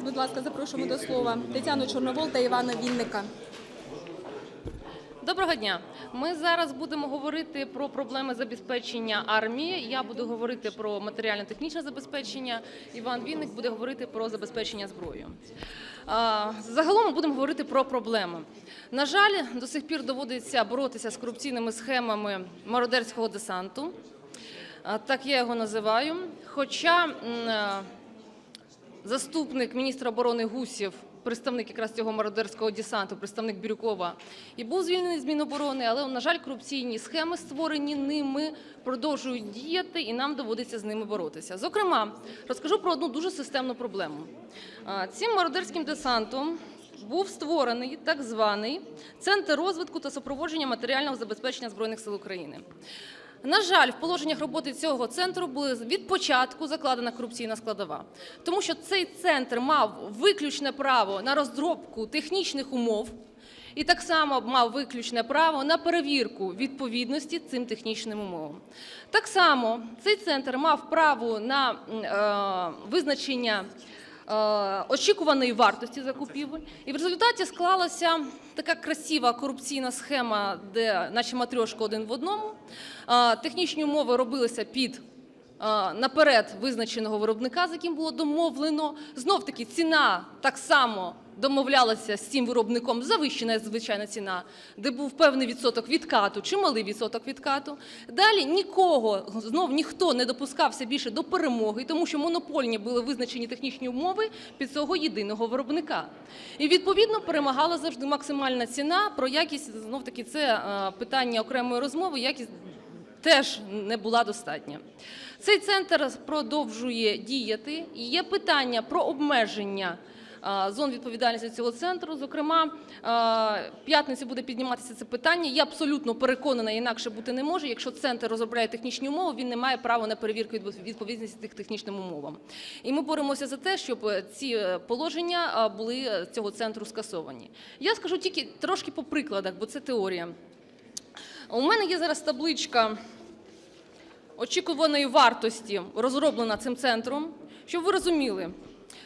Зараз, будь ласка, запрошуємо до слова Тетяну Чорновол та Івана Вінника. Доброго дня. Ми зараз будемо говорити про проблеми забезпечення армії. Я буду говорити про матеріально-технічне забезпечення. Іван Вінник буде говорити про забезпечення зброєю. Загалом ми будемо говорити про проблеми. На жаль, до сих пір доводиться боротися з корупційними схемами мародерського десанту. Так я його називаю. Хоча заступник міністра оборони Гусєв, представник якраз цього мародерського десанту, представник Бірюкова, і був звільнений з Міноборони, але, на жаль, корупційні схеми, створені ними, продовжують діяти, і нам доводиться з ними боротися. Зокрема, розкажу про одну дуже системну проблему. Цим мародерським десантом був створений так званий Центр розвитку та супроводження матеріального забезпечення Збройних сил України. На жаль, в положеннях роботи цього центру була від початку закладена корупційна складова, тому що цей центр мав виключне право на розробку технічних умов і так само мав виключне право на перевірку відповідності цим технічним умовам. Так само цей центр мав право на е, визначення очікуваної вартості закупівель. І в результаті склалася така красива корупційна схема, де наче матрьошка один в одному. Е, Технічні умови робилися під е, наперед визначеного виробника, з яким було домовлено. Знов таки ціна так само домовлялася з цим виробником завищена звичайна ціна, де був певний відсоток відкату чи малий відсоток відкату. Далі нікого знов ніхто не допускався більше до перемоги, тому що монопольні були визначені технічні умови під цього єдиного виробника. І відповідно перемагала завжди максимальна ціна. Про якість знов таки це е, питання окремої розмови. Якість теж не була достатня. Цей центр продовжує діяти. І є питання про обмеження зон відповідальності цього центру. Зокрема, п'ятницю буде підніматися це питання. Я абсолютно переконана, інакше бути не може. Якщо центр розробляє технічні умови, він не має права на перевірку відпов- відповідності тих технічним умовам. І ми боремося за те, щоб ці е, положення були е, цього центру скасовані. Я скажу тільки трошки по прикладах, бо це теорія. У мене є зараз табличка очікуваної вартості, розроблена цим центром. Щоб ви розуміли,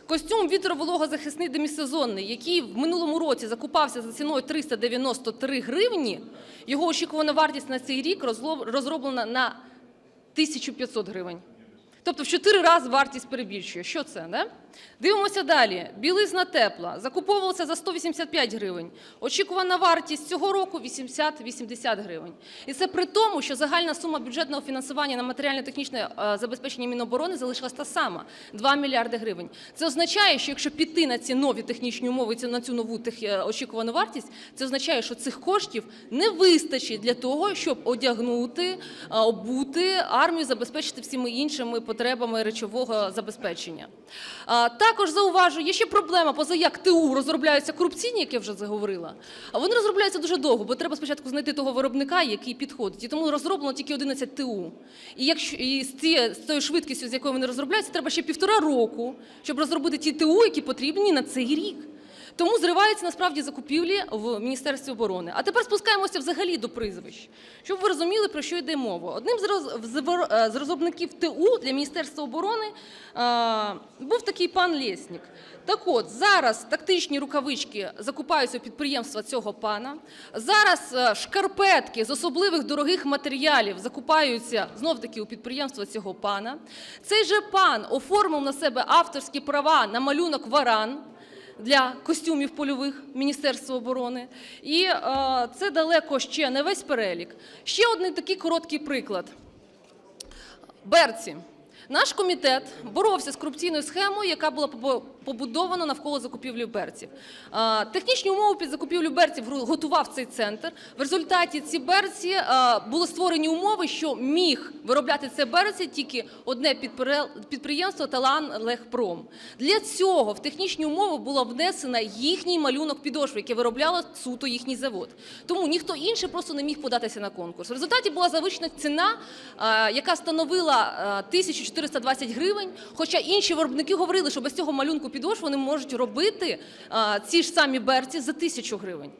костюм вітровологозахисний демісезонний, який в минулому році закупався за ціною 393 гривні, його очікувана вартість на цей рік розроблена на 1500 гривень. Тобто в 4 рази вартість перебільшує. Що це? Не? Дивимося далі. Білизна тепла. Закуповувалася за 185 гривень. Очікувана вартість цього року 80-80 гривень. І це при тому, що загальна сума бюджетного фінансування на матеріально-технічне е, забезпечення Міноборони залишилась та сама 2 мільярди гривень. Це означає, що якщо піти на ці нові технічні умови, на цю нову е, очікувану вартість, це означає, що цих коштів не вистачить для того, щоб одягнути, е, обути армію, забезпечити всіми іншими потребами речового забезпечення. А, Також зауважу, є ще проблема, поза як ТУ розробляються корупційні, як я вже заговорила. А вони розробляються дуже довго, бо треба спочатку знайти того виробника, який підходить. І тому розроблено тільки 11 ТУ. І якщо і з, тою швидкістю, з якою вони розробляються, треба ще півтора року, щоб розробити ті ТУ, які потрібні на цей рік. Тому зриваються насправді закупівлі в Міністерстві оборони. А тепер спускаємося взагалі до прізвищ, щоб ви розуміли, про що йде мова. Одним з е, розробників ТУ для Міністерства оборони е, був такий пан Лєснік. Так от, зараз тактичні рукавички закупаються у підприємства цього пана. Зараз е, шкарпетки з особливих дорогих матеріалів закупаються знов-таки у підприємства цього пана. Цей же пан оформив на себе авторські права на малюнок варан для костюмів польових Міністерства оборони. І е, це далеко ще не весь перелік. Ще один такий короткий приклад. Берці. Наш комітет боровся з корупційною схемою, яка була побудована навколо закупівлі берців. Технічні умови під закупівлю берців готував цей центр. В результаті ці берці були створені умови, що міг виробляти це берці тільки одне підприємство Талан Легпром. Для цього в технічні умови була внесена їхній малюнок підошви, яке виробляло суто їхній завод. Тому ніхто інший просто не міг податися на конкурс. В результаті була завищена ціна, яка становила 1400 420 гривень. Хоча інші виробники говорили, що без цього малюнку підошв вони можуть робити е, ці ж самі берці за тисячу гривень.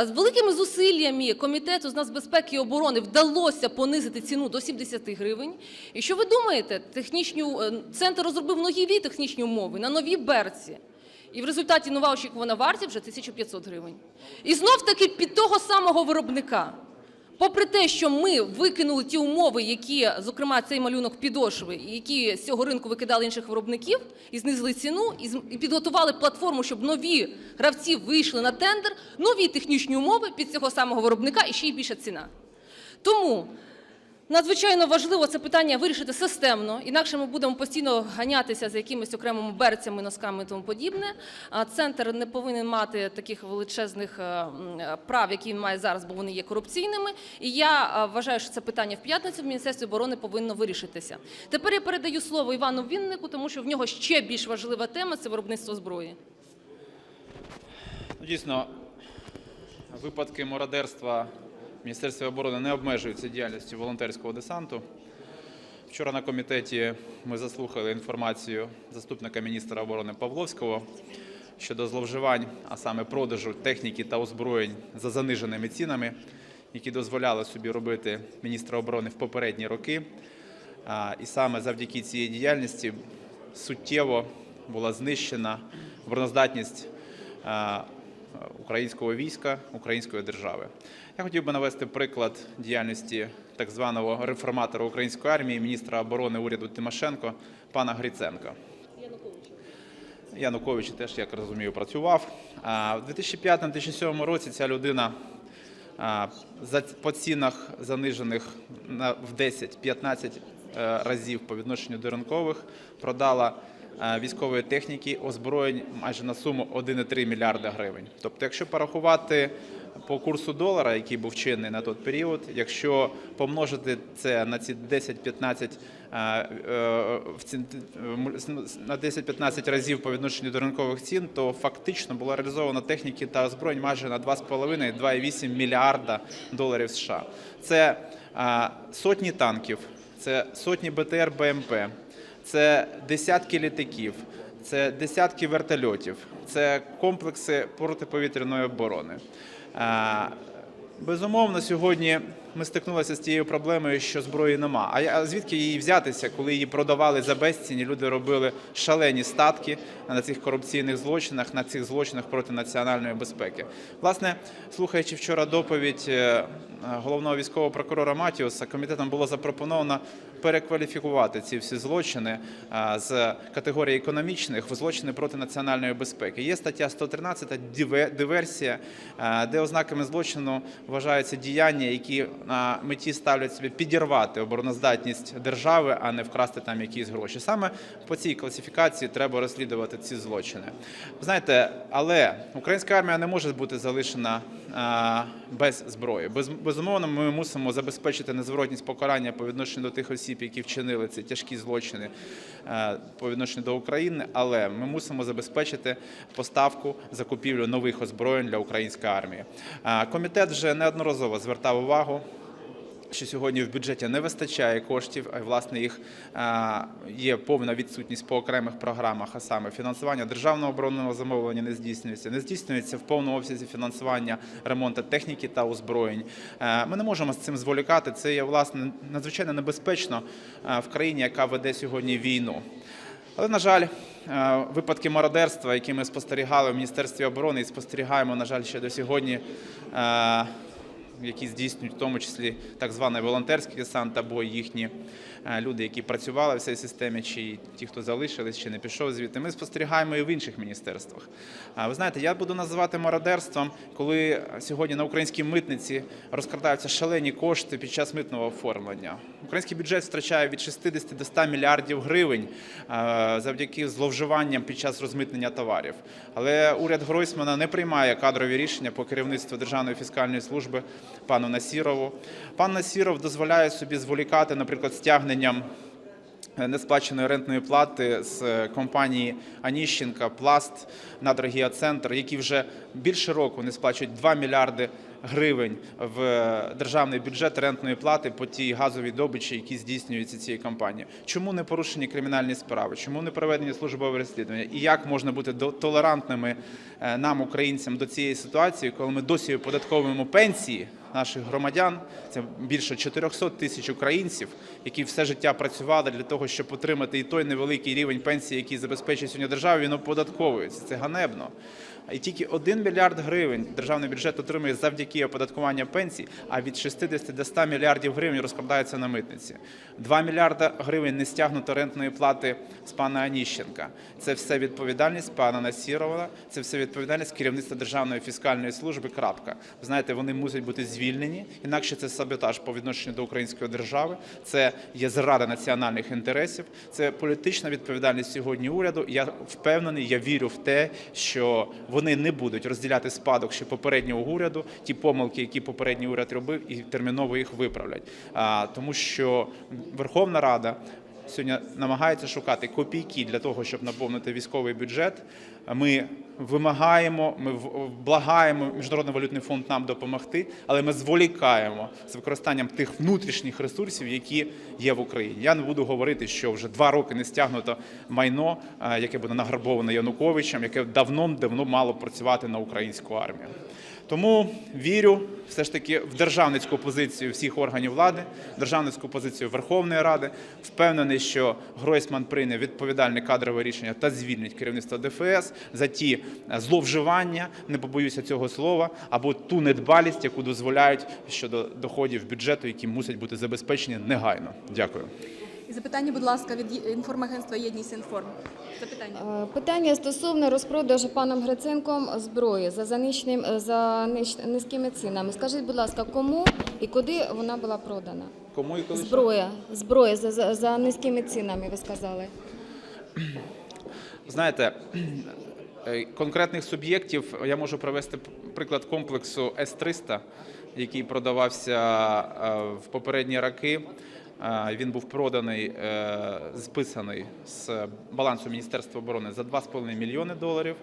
Е, з великими зусиллями комітету з нацбезпеки і оборони вдалося понизити ціну до 70 гривень. І що ви думаєте? Технічну е, центр розробив нові технічні умови на нові берці. І в результаті нова очікувана вартість вже 1500 гривень. І знов таки під того самого виробника. Попри те, що ми викинули ті умови, які, зокрема, цей малюнок підошви, які з цього ринку викидали інших виробників, і знизили ціну, і підготували платформу, щоб нові гравці вийшли на тендер, нові технічні умови під цього самого виробника і ще й більша ціна. Тому надзвичайно важливо це питання вирішити системно, інакше ми будемо постійно ганятися за якимись окремими берцями, носками і тому подібне. Центр не повинен мати таких величезних е, прав, які він має зараз, бо вони є корупційними. І я е, вважаю, що це питання в п'ятницю в Міністерстві оборони повинно вирішитися. Тепер я передаю слово Івану Віннику, тому що в нього ще більш важлива тема це виробництво зброї. Ну, Дійсно, випадки мародерства Міністерстві оборони не обмежуються діяльністю волонтерського десанту. Вчора на комітеті ми заслухали інформацію заступника міністра оборони Павловського щодо зловживань, а саме продажу техніки та озброєнь за заниженими цінами, які дозволяли собі робити міністра оборони в попередні роки. І саме завдяки цій діяльності суттєво була знищена обороноздатність а, українського війська, української держави. Я хотів би навести приклад діяльності так званого реформатора української армії, міністра оборони уряду Тимошенко, пана Гриценка. Янукович теж, як розумію, працював. В 2005-2007 році ця людина по цінах занижених в 10-15 е, разів по відношенню до ринкових продала військової техніки озброєнь майже на суму 1,3 мільярда гривень. Тобто, якщо порахувати по курсу долара, який був чинний на той період, якщо помножити це на ці 10-15 е, е, на 10-15 разів по відношенню до ринкових цін, то фактично було реалізовано техніки та озброєнь майже на 2,5-2,8 мільярда доларів США. Це е, сотні танків, це сотні БТР БМП, це десятки літаків, це десятки вертольотів, це комплекси протиповітряної оборони. Е, Безумовно, сьогодні ми стикнулися з тією проблемою, що зброї нема. А звідки її взятися, коли її продавали за безціні, люди робили шалені статки на цих корупційних злочинах, на цих злочинах проти національної безпеки. Власне, слухаючи вчора доповідь е, головного військового прокурора Матіуса, комітетом було запропоновано перекваліфікувати ці всі злочини з категорії економічних в злочини проти національної безпеки. Є стаття 113 «Диве- диверсія, де ознаками злочину вважаються діяння, які на меті ставлять собі підірвати обороноздатність держави, а не вкрасти там якісь гроші. Саме по цій класифікації треба розслідувати ці злочини. Знаєте, але українська армія не може бути залишена без зброї. Безумовно, ми мусимо забезпечити незворотність покарання по відношенню до тих осіб, які вчинили ці тяжкі злочини е, по відношенню до України. Але ми мусимо забезпечити поставку закупівлю нових озброєнь для української армії. Комітет вже неодноразово звертав увагу що сьогодні в бюджеті не вистачає коштів, а власне їх є повна відсутність по окремих програмах, а саме фінансування державного оборонного замовлення не здійснюється, не здійснюється в повному обсязі фінансування ремонту техніки та озброєнь. Ми не можемо з цим зволікати. Це є власне надзвичайно небезпечно в країні, яка веде сьогодні війну. Але, на жаль, випадки мародерства, які ми спостерігали в Міністерстві оборони і спостерігаємо, на жаль, ще до сьогодні, які здійснюють в тому числі так званий волонтерський десант або їхні люди, які працювали в цій системі, чи ті, хто залишились, чи не пішов звідти. Ми спостерігаємо і в інших міністерствах. Ви знаєте, я буду називати мародерством, коли сьогодні на українській митниці розкрадаються шалені кошти під час митного оформлення. Український бюджет втрачає від 60 до 100 мільярдів гривень е, завдяки зловживанням під час розмитнення товарів. Але уряд Гройсмана не приймає кадрові рішення по керівництву Державної фіскальної служби пану Насірову. Пан Насіров дозволяє собі зволікати, наприклад, стягненням е, несплаченої рентної плати з е, компанії Аніщенка, Пласт, Надрогіацентр, які вже більше року не сплачують 2 мільярди гривень в державний бюджет рентної плати по тій газовій добичі, які здійснюються цією компанією. Чому не порушені кримінальні справи? Чому не проведені службові розслідування? І як можна бути толерантними е, нам, українцям, до цієї ситуації, коли ми досі оподатковуємо пенсії? наших громадян. Це більше 400 тисяч українців, які все життя працювали для того, щоб отримати і той невеликий рівень пенсії, який забезпечує сьогодні держава, він оподатковується. Це ганебно. І тільки 1 мільярд гривень державний бюджет отримує завдяки оподаткуванню пенсій, а від 60 до 100 мільярдів гривень розкрадається на митниці. 2 мільярда гривень не стягнуто рентної плати з пана Аніщенка. Це все відповідальність пана Насірова, це все відповідальність керівництва Державної фіскальної служби. Крапка. Ви знаєте, вони мусять бути звільнені, інакше це саботаж по відношенню до української держави. Це є зрада національних інтересів. Це політична відповідальність сьогодні уряду. Я впевнений, я вірю в те, що вони не будуть розділяти спадок ще попереднього уряду, ті помилки, які попередній уряд робив, і терміново їх виправлять. Тому що Верховна Рада. Сьогодні намагається шукати копійки для того, щоб наповнити військовий бюджет. Ми вимагаємо, ми благаємо Міжнародний валютний фонд нам допомогти, але ми зволікаємо з використанням тих внутрішніх ресурсів, які є в Україні. Я не буду говорити, що вже два роки не стягнуто майно, е, яке буде награбоване Януковичем, яке давно-давно мало працювати на українську армію. Тому вірю все ж таки в державницьку позицію всіх органів влади, державницьку позицію Верховної Ради. Впевнений, що Гройсман прийме відповідальне кадрове рішення та звільнить керівництво ДФС за ті е, зловживання, не побоюся цього слова, або ту недбалість, яку дозволяють щодо доходів бюджету, які мусять бути забезпечені негайно. Дякую. І запитання, будь ласка, від інформагентства Єдність інформ. Запитання. Е, Питання стосовно розпродажу паном Гриценком зброї за заниженим за ниж- низькими цінами. Скажіть, будь ласка, кому і куди вона була продана? Кому і коли? Зброя, зброя за, за, за низькими цінами, ви сказали. Знаєте, е, конкретних суб'єктів я можу привести приклад комплексу С-300, який продавався е, в попередні роки. Він був проданий, е, списаний з балансу Міністерства оборони за 2,5 мільйони доларів.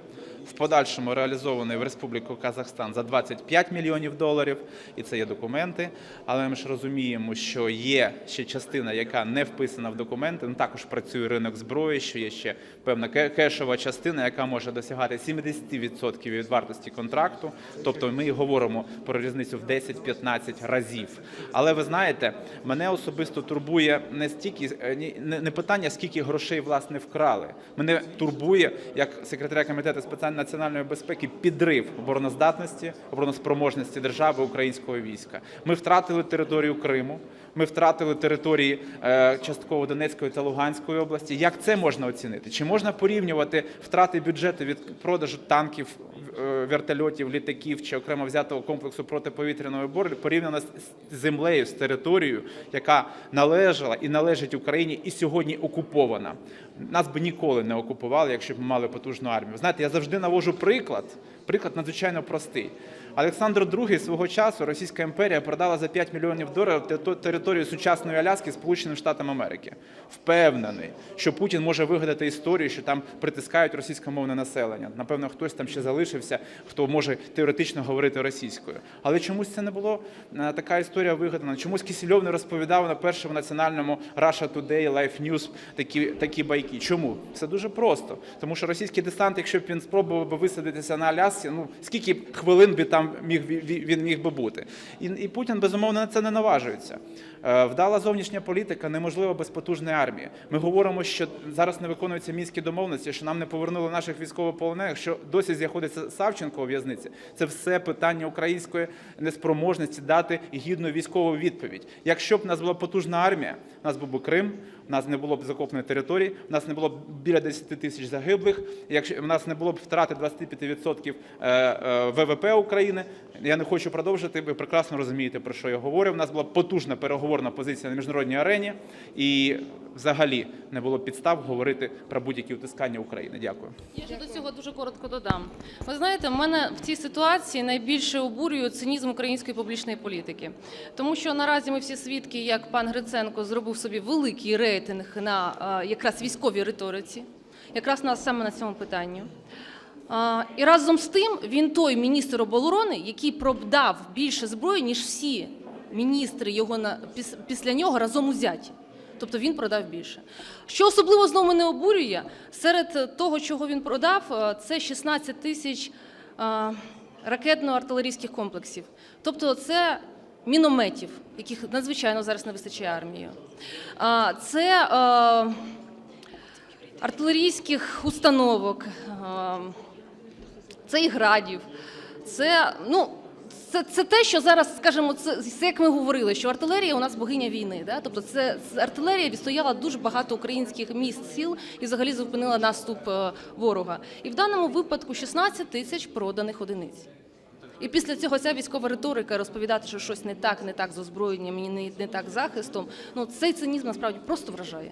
В подальшому реалізований в Республіку Казахстан за 25 мільйонів доларів, і це є документи. Але ми ж розуміємо, що є ще частина, яка не вписана в документи. Ну, також працює ринок зброї, що є ще певна кешова частина, яка може досягати 70% від вартості контракту. Тобто ми говоримо про різницю в 10-15 разів. Але ви знаєте, мене особисто турбує не стільки е, не питання, скільки грошей власне вкрали. Мене турбує як секретаря комітету з національної безпеки підрив обороноздатності, обороноспроможності держави українського війська. Ми втратили територію Криму. Ми втратили території е, частково Донецької та Луганської області. Як це можна оцінити? Чи можна порівнювати втрати бюджету від продажу танків, е, вертольотів, літаків чи окремо взятого комплексу протиповітряної оборони порівняно з землею, з територією, яка належала і належить Україні, і сьогодні окупована? Нас би ніколи не окупували, якщо б ми мали потужну армію. Знаєте, я завжди навожу приклад. Приклад надзвичайно простий. Олександр II свого часу Російська імперія продала за 5 мільйонів доларів територію сучасної Аляски Сполученим Штатам Америки. Впевнений, що Путін може вигадати історію, що там притискають російськомовне населення. Напевно, хтось там ще залишився, хто може теоретично говорити російською. Але чомусь це не було е, така історія вигадана. Чомусь Кисельов не розповідав на першому національному Russia Today, Life News такі, такі байки. Чому? Все дуже просто. Тому що російський десант, якщо б він спробував би висадитися на Алясці, ну скільки б хвилин би там міг ві- ві- він міг би бути. І, і Путін безумовно на це не наважується. Е, Вдала зовнішня політика неможлива без потужної армії. Ми говоримо, що зараз не виконуються мінські домовленості, що нам не повернули наших військовополонених, що досі знаходиться Савченко у в'язниці. Це все питання української неспроможності дати гідну військову відповідь. Якщо б у нас була потужна армія, у нас був би Крим, у нас не було б захопленої території, у нас не було б біля 10 тисяч загиблих. Якщо у нас не було б втрати 25% е, е, ВВП України, я не хочу продовжити. Ви прекрасно розумієте про що я говорю. У нас була потужна переговорна позиція на міжнародній арені, і взагалі не було підстав говорити про будь-які утискання України. Дякую. Я ще до цього дуже коротко додам. Ви знаєте, в мене в цій ситуації найбільше обурює цинізм української публічної політики, тому що наразі ми всі свідки, як пан Гриценко зробив собі великий рейтинг на е, якраз військовій риториці, якраз на саме на цьому питанні. І разом з тим він той міністр оборони, який продав більше зброї, ніж всі міністри його на піс- після нього разом узяті. Тобто він продав більше. Що особливо знову мене обурює, серед того, чого він продав, е, це 16 тисяч е, ракетно-артилерійських комплексів. Тобто це мінометів, яких надзвичайно зараз не вистачає армії. Це е, артилерійських установок, е, це і градів, це, ну, це, це те, що зараз, скажімо, це, це як ми говорили, що артилерія у нас богиня війни. Да? Тобто це, це артилерія відстояла дуже багато українських міст, сіл і взагалі зупинила наступ е, ворога. І в даному випадку 16 тисяч проданих одиниць. І після цього ця військова риторика розповідати, що щось не так, не так з озброєнням, і не, так захистом. Ну цей цинізм насправді просто вражає.